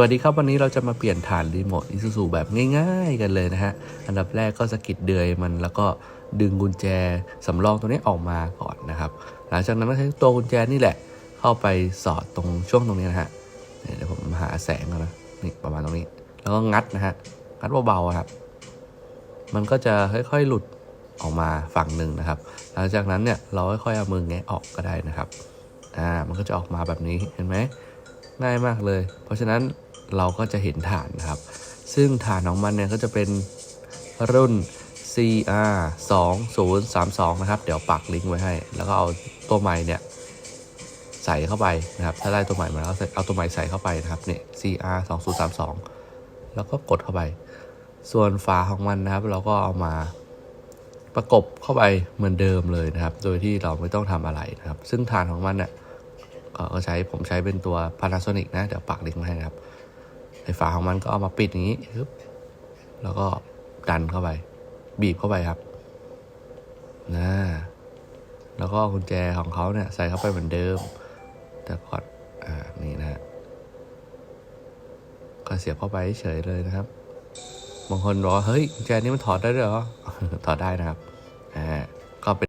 วัสดีครับวันนี้เราจะมาเปลี่ยนฐานรีโมทอิซูซูแบบง่าย ๆ กันเลยนะฮะ อันดับแรกก็สะกิดเดือยมันแล้วก็ดึงกุญแจสำรองตัวนี้ออกมาก่อนนะครับ หลังจากนั้นก็ใช้ตัวกุญแจนี่แหละ เข้าไปสอดตรงช่วงตรงนี้นะฮะเดี๋ยวผมหาแสงก่อนนะนี่ประมาณตรงนี้ แล้วก็งัดนะฮะงัดเบาๆครับ มันก็จะค่อยๆหลุดออกมาฝั่งหนึ่งนะครับ หลังจากนั้นเนี่ยเราค่อยๆเอามือแงะออกก็ได้นะครับอ่ามันก็จะออกมาแบบนี้เห็นไหมง่ายมากเลย เพราะฉะนั้น เราก็จะเห็นฐานนะครับ ซึ่งฐานของมันเนี่ยก็จะเป็นรุ่น CR 2 0 3 2นะครับ เดี๋ยวปักลิงก์ไว้ให้ แล้วก็เอาตัวใหม่เนี่ยใส่เข้าไปนะครับ ถ้าได้ตัวใหม่มาแล้วเอาตัวใหม่ใส่เข้าไปนะครับเนี่ย CR 2 0 3 2 แล้วก็กดเข้าไป ส่วนฝาของมันนะครับ เราก็เอามาประกบเข้าไปเหมือนเดิมเลยนะครับ โดยที่เราไม่ต้องทำอะไรนะครับ ซึ่งฐานของมันเนี่ยก็ใช้ผมใช้เป็นตัว Panasonic นะ เดี๋ยวปักลิงก์มาให้นะครับ ไฟฝาของมันก็เอามาปิดอย่างนี้ปึ๊บแล้วก็ดันเข้าไป บีบเข้าไปครับนะแล้วก็กุญแจของเขาเนี่ยใส่เข้าไปเหมือนเดิม แต่ก่อนอ่านี่นะฮะก็เสียบเข้าไปเฉยเลยนะครับบางคนบอกเฮ้ยกุญแจนี้มันถอดได้ด้วยเหรอถอดได้นะครับอ่าก็เป็น